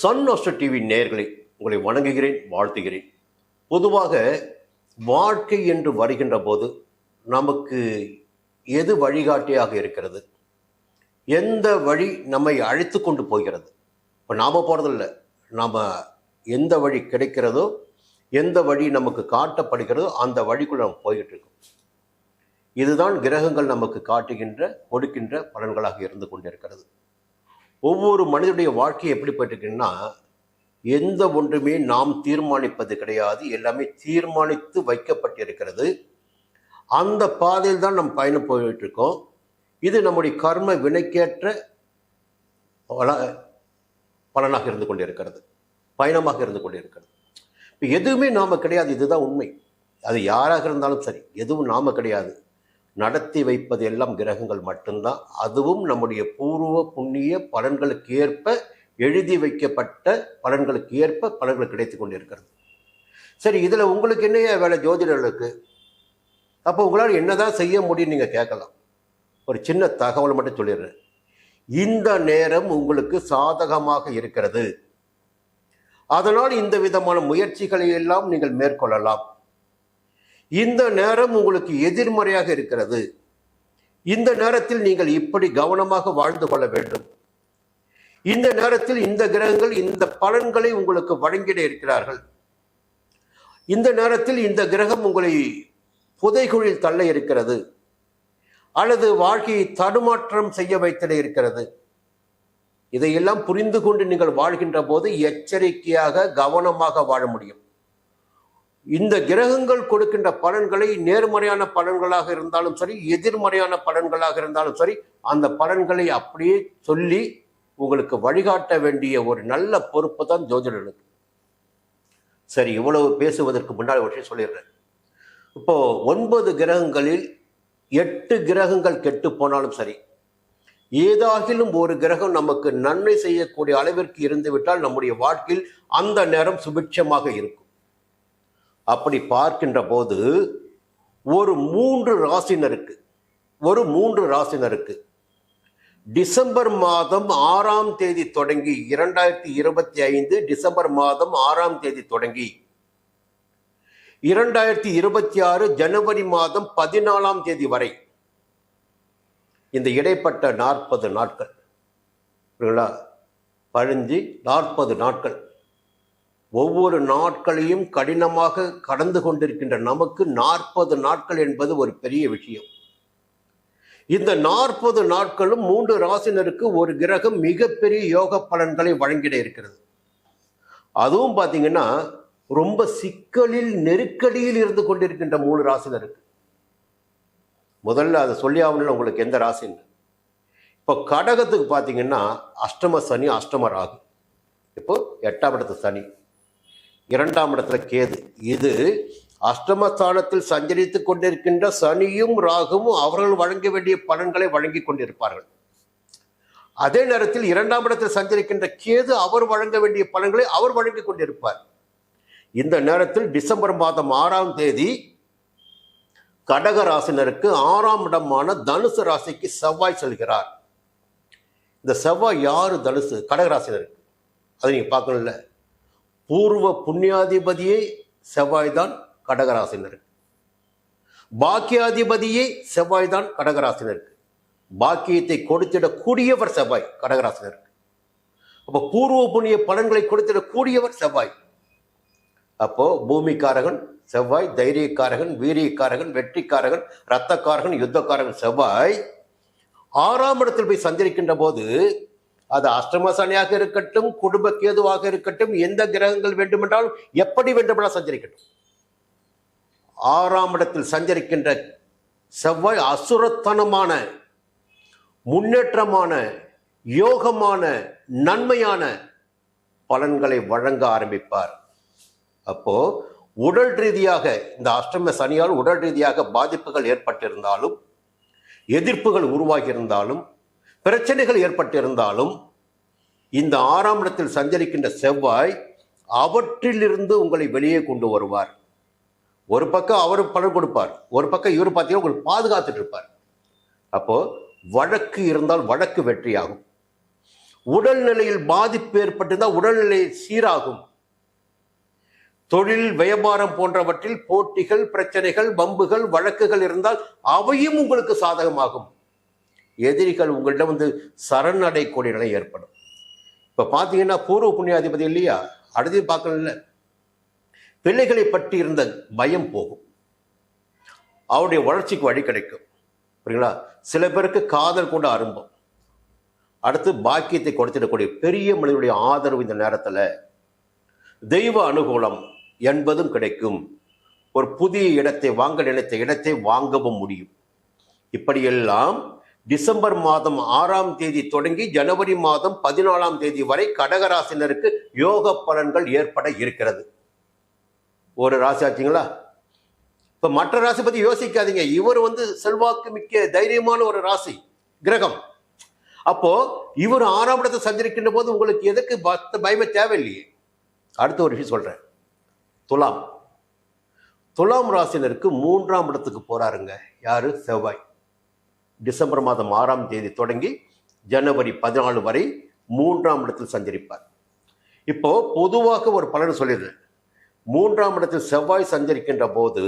Sun aster TV நேர்களை உங்களை வணங்குகிறேன் வாழ்த்துகிறேன். பொதுவாக வாழ்க்கை என்று வருகின்ற போது நமக்கு எது வழிகாட்டியாக இருக்கிறது? எந்த வழி நம்மை அழைத்து கொண்டு போகிறது? இப்போ நாம் போகிறதில்ல நாம் எந்த வழி கிடைக்கிறதோ எந்த வழி நமக்கு காட்டப்படுகிறதோ அந்த வழிக்குள்ள நம்ம போய்கிட்டு இருக்கோம். இதுதான் கிரகங்கள் நமக்கு காட்டுகின்ற கொடுக்கின்ற பலன்களாக இருந்து கொண்டிருக்கிறது. ஒவ்வொரு மனிதனுடைய வாழ்க்கை எப்படி போயிட்டுருக்குன்னா எந்த ஒன்றுமே நாம் தீர்மானிப்பது கிடையாது. எல்லாமே தீர்மானித்து வைக்கப்பட்டிருக்கிறது. அந்த பாதையில் தான் நம் பயணம் போயிட்டுருக்கோம். இது நம்முடைய கர்ம வினைக்கேற்ற பல பலனாக இருந்து கொண்டிருக்கிறது. பயணமாக இருந்து கொண்டிருக்கிறது. இப்போ எதுவுமே நாம் கிடையாது. இதுதான் உண்மை. அது யாராக இருந்தாலும் சரி எதுவும் நாம் கிடையாது. நடத்தி வைப்பது எல்லாம் கிரகங்கள் மட்டும்தான். அதுவும் நம்முடைய பூர்வ புண்ணிய பலன்களுக்கு ஏற்ப எழுதி வைக்கப்பட்ட பலன்களுக்கு ஏற்ப பலன்கள் கிடைத்து கொண்டிருக்கிறது. சரி இதில் உங்களுக்கு என்னையா வேலை ஜோதிடர்களுக்கு? அப்போ உங்களால் என்னதான் செய்ய முடியும் நீங்கள் கேட்கலாம். ஒரு சின்ன தகவல் மட்டும் சொல்லிடுறேன். இந்த நேரம் உங்களுக்கு சாதகமாக இருக்கிறது. அதனால் இந்த விதமான முயற்சிகளை எல்லாம் நீங்கள் மேற்கொள்ளலாம். இந்த நேரம் உங்களுக்கு எதிர்மறையாக இருக்கிறது. இந்த நேரத்தில் நீங்கள் இப்படி கவனமாக வாழ்ந்து கொள்ள வேண்டும். இந்த நேரத்தில் இந்த கிரகங்கள் இந்த பலன்களை உங்களுக்கு வழங்கிட இருக்கிறார்கள். இந்த நேரத்தில் இந்த கிரகம் உங்களை புதைகுழில் தள்ள இருக்கிறது. அல்லது வாழ்க்கையை தடுமாற்றம் செய்ய வைத்திட இருக்கிறது. இதையெல்லாம் புரிந்து கொண்டு நீங்கள் வாழ்கின்ற போது எச்சரிக்கையாக கவனமாக வாழ முடியும். இந்த கிரகங்கள் கொடுக்கின்ற பலன்களை நேர்மறையான பலன்களாக இருந்தாலும் சரி எதிர்மறையான பலன்களாக இருந்தாலும் சரி அந்த பலன்களை அப்படியே சொல்லி உங்களுக்கு வழிகாட்ட வேண்டிய ஒரு நல்ல பொறுப்பு தான் ஜோதிடனுக்கு சரி இவ்வளவு பேசுவதற்கு முன்னால் விஷயம் சொல்லிடுறேன். இப்போ ஒன்பது கிரகங்களில் எட்டு கிரகங்கள் கெட்டு போனாலும் சரி ஏதாகிலும் ஒரு கிரகம் நமக்கு நன்மை செய்யக்கூடிய அளவிற்கு இருந்துவிட்டால் நம்முடைய வாழ்க்கையில் அந்த நேரம் சுபிட்சமாக இருக்கும். அப்படி பார்க்கின்ற போது ஒரு மூன்று ராசினருக்கு ஒரு மூன்று ராசினருக்கு டிசம்பர் மாதம் ஆறாம் தேதி தொடங்கி இரண்டாயிரத்தி இருபத்தி ஐந்து டிசம்பர் மாதம் ஆறாம் தேதி தொடங்கி இரண்டாயிரத்தி இருபத்தி ஆறு ஜனவரி மாதம் பதினாலாம் தேதி வரை இந்த இடைப்பட்ட நாற்பது நாட்கள் புரியுங்களா பழிஞ்சு நாற்பது நாட்கள். ஒவ்வொரு நாட்களையும் கடினமாக கடந்து கொண்டிருக்கின்ற நமக்கு நாற்பது நாட்கள் என்பது ஒரு பெரிய விஷயம். இந்த நாற்பது நாட்களும் மூன்று ராசினருக்கு ஒரு கிரகம் மிகப்பெரிய யோக பலன்களை வழங்கிட இருக்கிறது. அதுவும் பார்த்தீங்கன்னா ரொம்ப சிக்கலில் நெருக்கடியில் இருந்து கொண்டிருக்கின்ற மூணு ராசினருக்கு. முதல்ல அதை சொல்லி ஆகணும்னு உங்களுக்கு எந்த ராசின்னு. இப்போ கடகத்துக்கு பார்த்தீங்கன்னா அஷ்டம சனி அஷ்டம ராகு. இப்போ எட்டாம் இடத்து சனி. இரண்டாம் இடத்துல கேது. இது அஷ்டமஸ்தானத்தில் சஞ்சரித்து கொண்டிருக்கின்ற சனியும் ராகுவும் அவர்கள் வழங்க வேண்டிய பலன்களை வழங்கி கொண்டிருப்பார்கள். அதே நேரத்தில் இரண்டாம் இடத்தில் சஞ்சரிக்கின்ற கேது அவர் வழங்க வேண்டிய பலன்களை அவர் வழங்கி கொண்டிருப்பார். இந்த நேரத்தில் டிசம்பர் மாதம் ஆறாம் தேதி கடக ராசினருக்கு ஆறாம் இடமான தனுசு ராசிக்கு செவ்வாய் செல்கிறார். இந்த செவ்வாய் யாரு தனுசு? கடகராசினருக்கு அதை நீங்க பார்க்கணும்ல. பூர்வ புண்ணியாதிபதியே செவ்வாய் தான் கடகராசினருக்கு. பாக்கியாதிபதியே செவ்வாய் தான் கடகராசினருக்கு. பாக்கியத்தை கொடுத்திடக்கூடியவர் செவ்வாய் கடகராசினருக்கு. அப்போ பூர்வ புண்ணிய பலன்களை கொடுத்திடக்கூடியவர் செவ்வாய். அப்போ பூமிக்காரகன் செவ்வாய் தைரியக்காரகன் வீரியக்காரகன் வெற்றிக்காரகன் ரத்தக்காரகன் யுத்தக்காரகன் செவ்வாய் ஆறாம் இடத்தில் போய் சந்திருக்கின்ற போது அது அஷ்டம சனியாக இருக்கட்டும் குடும்ப கேதுவாக இருக்கட்டும் எந்த கிரகங்கள் வேண்டுமென்றாலும் எப்படி வேண்டுமென்றால் சஞ்சரிக்கட்டும். ஆறாம் இடத்தில் சஞ்சரிக்கின்ற செவ்வாய் அசுரத்தனமான முன்னேற்றமான யோகமான நன்மையான பலன்களை வழங்க ஆரம்பிப்பார். அப்போ உடல் ரீதியாக இந்த அஷ்டம சனியால் உடல் ரீதியாக பாதிப்புகள் ஏற்பட்டிருந்தாலும் எதிர்ப்புகள் உருவாகியிருந்தாலும் பிரச்சனைகள் ஏற்பட்டிருந்தாலும் இந்த ஆறாம் இடத்தில் சஞ்சரிக்கின்ற செவ்வாய் அவற்றிலிருந்து உங்களை வெளியே கொண்டு வருவார். ஒரு பக்கம் அவர் பலன் கொடுப்பார். ஒரு பக்கம் இவர் பார்த்தீங்கன்னா உங்களுக்கு பாதுகாத்துட்டு இருப்பார். அப்போ வழக்கு இருந்தால் வழக்கு வெற்றியாகும். உடல்நிலையில் பாதிப்பு ஏற்பட்டிருந்தால் உடல்நிலை சீராகும். தொழில் வியாபாரம் போன்றவற்றில் போட்டிகள் பிரச்சனைகள் பம்புகள் வழக்குகள் இருந்தால் அவையும் உங்களுக்கு சாதகமாகும். எதிரிகள் உங்களிடம் வந்து சரணடையக்கூடிய நிலை ஏற்படும். இப்போ பார்த்தீங்கன்னா பூர்வ புண்ணியாதிபதி இல்லையா? அடுத்து பார்க்கல பிள்ளைகளை பற்றி இருந்த பயம் போகும். அவருடைய வளர்ச்சிக்கு வழி கிடைக்கும். புரியுங்களா? சில பேருக்கு காதல் கூட அரும்பம். அடுத்து பாக்கியத்தை கொடுத்திடக்கூடிய பெரிய மனிதனுடைய ஆதரவு இந்த நேரத்தில். தெய்வ அனுகூலம் என்பதும் கிடைக்கும். ஒரு புதிய இடத்தை வாங்க நினைத்த இடத்தை வாங்கவும் முடியும். இப்படியெல்லாம் டிசம்பர் மாதம் ஆறாம் தேதி தொடங்கி ஜனவரி மாதம் பதினாலாம் தேதி வரை கடகராசினருக்கு யோக பலன்கள் ஏற்பட இருக்கிறது. ஒரு ராசி ஆச்சுங்களா? இப்ப மற்ற ராசி பத்தி யோசிக்காதீங்க. இவர் வந்து செல்வாக்கு மிக்க தைரியமான ஒரு ராசி கிரகம். அப்போ இவர் ஆறாம் இடத்தை சஞ்சரிக்கின்ற போது உங்களுக்கு எதுக்கு பத்த பயமே தேவையில்லையே. அடுத்த ஒரு விஷயம் சொல்றேன். துலாம். துலாம் ராசினருக்கு மூன்றாம் இடத்துக்கு போறாருங்க. யாரு? செவ்வாய். டிசம்பர் மாதம் ஆறாம் தேதி தொடங்கி ஜனவரி பதினாலு வரை மூன்றாம் இடத்தில் சஞ்சரிப்பார். இப்போ பொதுவாக ஒரு பலன் சொல்லிடுறேன். மூன்றாம் இடத்தில் செவ்வாய் சஞ்சரிக்கின்ற போது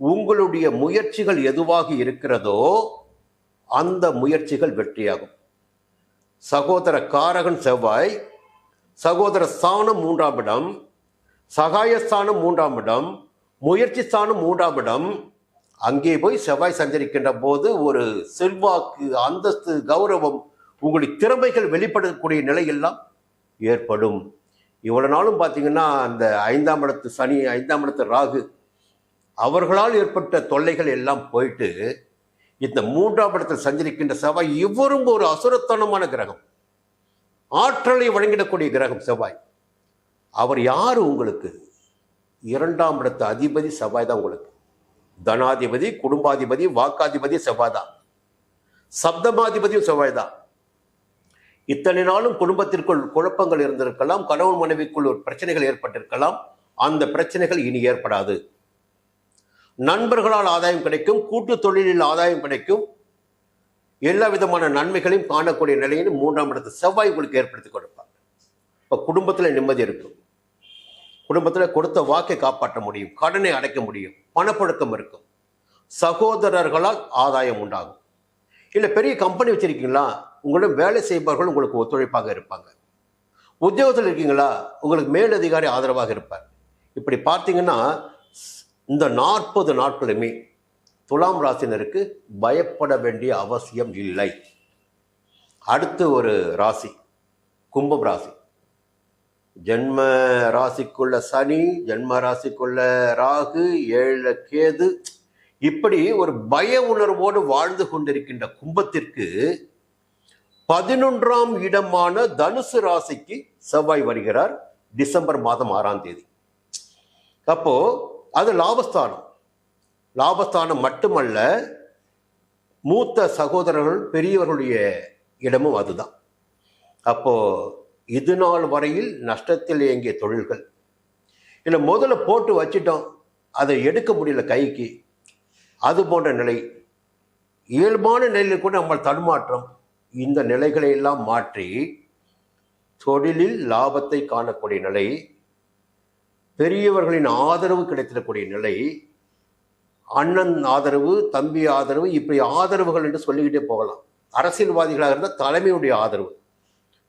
உங்களுடைய முயற்சிகள் எதுவாக இருக்கிறதோ அந்த முயற்சிகள் வெற்றியாகும். சகோதர காரகன் செவ்வாய் சகோதர ஸ்தானம் மூன்றாம் இடம் சகாயஸ்தானம் மூன்றாம் இடம் முயற்சி ஸ்தானம் மூன்றாம் இடம் அங்கே போய் செவ்வாய் சஞ்சரிக்கின்ற போது ஒரு செல்வாக்கு அந்தஸ்து கௌரவம் உங்களுடைய திறமைகள் வெளிப்படக்கூடிய நிலையெல்லாம் ஏற்படும். இவ்வளவு நாளும் பார்த்தீங்கன்னா அந்த ஐந்தாம் இடத்து சனி ஐந்தாம் இடத்து ராகு அவர்களால் ஏற்பட்ட தொல்லைகள் எல்லாம் போயிட்டு இந்த மூன்றாம் இடத்தில் சஞ்சரிக்கின்ற செவ்வாய் இவரும் ஒரு அசுரத்தனமான கிரகம். ஆற்றலை வழங்கிடக்கூடிய கிரகம் செவ்வாய். அவர் யார் உங்களுக்கு? இரண்டாம் இடத்து அதிபதி செவ்வாய் தான் உங்களுக்கு. தனாதிபதி குடும்பாதிபதி வாக்காதிபதி செவ்வாய் தான் சப்தமாதிபதியும் செவ்வாய் தான் இத்தனை நாளும் குடும்பத்திற்குள் குழப்பங்கள் இருந்திருக்கலாம் கணவன் மனைவிக்குள் ஒரு பிரச்சனைகள் ஏற்பட்டிருக்கலாம். அந்த பிரச்சனைகள் இனி ஏற்படாது. நண்பர்களால் ஆதாயம் கிடைக்கும் கூட்டு தொழிலில் ஆதாயம் கிடைக்கும். எல்லா விதமான நன்மைகளையும் காணக்கூடிய நிலையில் மூன்றாம் இடத்து செவ்வாய் உங்களுக்கு ஏற்படுத்தி கொடுப்பாங்க இப்போ குடும்பத்தில் நிம்மதி இருக்கும். குடும்பத்தில் கொடுத்த வாக்கை காப்பாற்ற முடியும் கடனை அடைக்க முடியும். பணப்புழக்கம் இருக்கும். சகோதரர்களால் ஆதாயம் உண்டாகும். இல்லை பெரிய கம்பெனி வச்சிருக்கீங்களா? உங்களிடம் வேலை செய்பவர்கள் உங்களுக்கு ஒத்துழைப்பாக இருப்பாங்க. உத்தியோகத்தில் இருக்கீங்களா? உங்களுக்கு மேலதிகாரி ஆதரவாக இருப்பார். இப்படி பார்த்தீங்கன்னா இந்த நாற்பது நாட்களுமே துலாம் ராசினருக்கு பயப்பட வேண்டிய அவசியம் இல்லை. அடுத்து ஒரு ராசி கும்பம் ராசி. ஜென்ம ராசிக்குள்ள சனி ஜென்ம ராசிக்குள்ள ராகு ஏழு கேது. இப்படி ஒரு பய உணர்வோடு வாழ்ந்து கொண்டிருக்கின்ற கும்பத்திற்கு பதினொன்றாம் இடமான தனுசு ராசிக்கு செவ்வாய் வருகிறார் டிசம்பர் மாதம் ஆறாம் தேதி. அப்போ அது லாபஸ்தானம். லாபஸ்தானம் மட்டுமல்ல மூத்த சகோதரர்கள் பெரியவர்களுடைய இடமும் அதுதான். அப்போ இது நாள் வரையில் நஷ்டத்தில் இயங்கிய தொழில்கள்? இல்லை முதல்ல போட்டு வச்சிட்டோம் அதை எடுக்க முடியல கைக்கு. அது போன்ற நிலை. இயல்பான நிலையில் கூட நம்ம தடுமாற்றம். இந்த நிலைகளை எல்லாம் மாற்றி தொழிலில் லாபத்தை காணக்கூடிய நிலை பெரியவர்களின் ஆதரவு கிடைத்திடக்கூடிய நிலை அண்ணன் ஆதரவு தம்பி ஆதரவு இப்படி ஆதரவுகள் என்று சொல்லிக்கிட்டே போகலாம். அரசியல்வாதிகளாக இருந்தால் தலைமையுடைய ஆதரவு.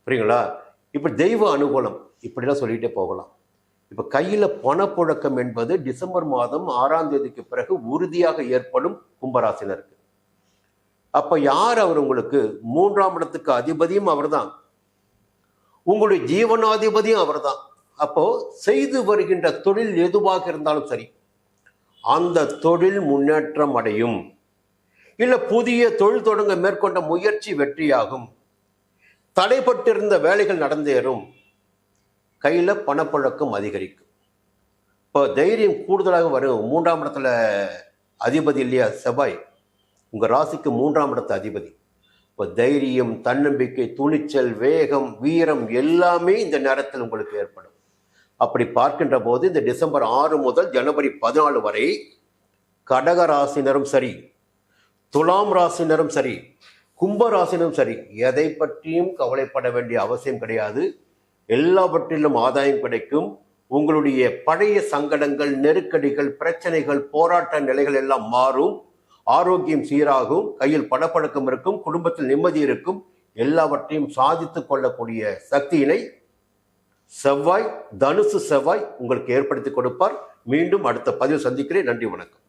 புரியுங்களா? இப்போ தெய்வ அனுகூலம். இப்படிலாம் சொல்லிகிட்டே போகலாம். இப்போ கையில் பணப்புழக்கம் என்பது டிசம்பர் மாதம் ஆறாம் தேதிக்கு பிறகு உறுதியாக ஏற்படும் கும்பராசினருக்கு. அப்போ யார் அவர் உங்களுக்கு? மூன்றாம் இடத்துக்கு அதிபதியும் அவர் தான் உங்களுடைய ஜீவனாதிபதியும் அவர் தான் அப்போ செய்து வருகின்ற தொழில் எதுவாக இருந்தாலும் சரி அந்த தொழில் முன்னேற்றம் அடையும். இல்லை புதிய தொழில் தொடங்க மேற்கொண்ட முயற்சி வெற்றியாகும். தடைப்பட்டிருந்த வேலைகள் நடந்தேறும். கையில் பணப்பழக்கம் அதிகரிக்கும். இப்போ தைரியம் கூடுதலாக வரும். மூன்றாம் இடத்துல அதிபதி இல்லையா? செவ்வாய். உங்கள் ராசிக்கு மூன்றாம் இடத்து அதிபதி. இப்போ தைரியம் தன்னம்பிக்கை துணிச்சல் வேகம் வீரம் எல்லாமே இந்த நேரத்தில் உங்களுக்கு ஏற்படும். அப்படி பார்க்கின்ற போது இந்த டிசம்பர் ஆறு முதல் ஜனவரி பதினாலு வரை கடக ராசினரும் சரி துலாம் ராசினரும் சரி கும்பராசினும் சரி எதை பற்றியும் கவலைப்பட வேண்டிய அவசியம் கிடையாது. எல்லாவற்றிலும் ஆதாயம் கிடைக்கும். உங்களுடைய பழைய சங்கடங்கள் நெருக்கடிகள் பிரச்சனைகள் போராட்ட நிலைகள் எல்லாம் மாறும். ஆரோக்கியம் சீராகும் கையில் பணப்பழக்கம் இருக்கும் குடும்பத்தில் நிம்மதி இருக்கும். எல்லாவற்றையும் சாதித்துக் கொள்ளக்கூடிய சக்தியினை செவ்வாய் தனுசு செவ்வாய் உங்களுக்கு ஏற்படுத்தி கொடுப்பார். மீண்டும் அடுத்த பதிவு சந்திக்கிறேன். நன்றி வணக்கம்.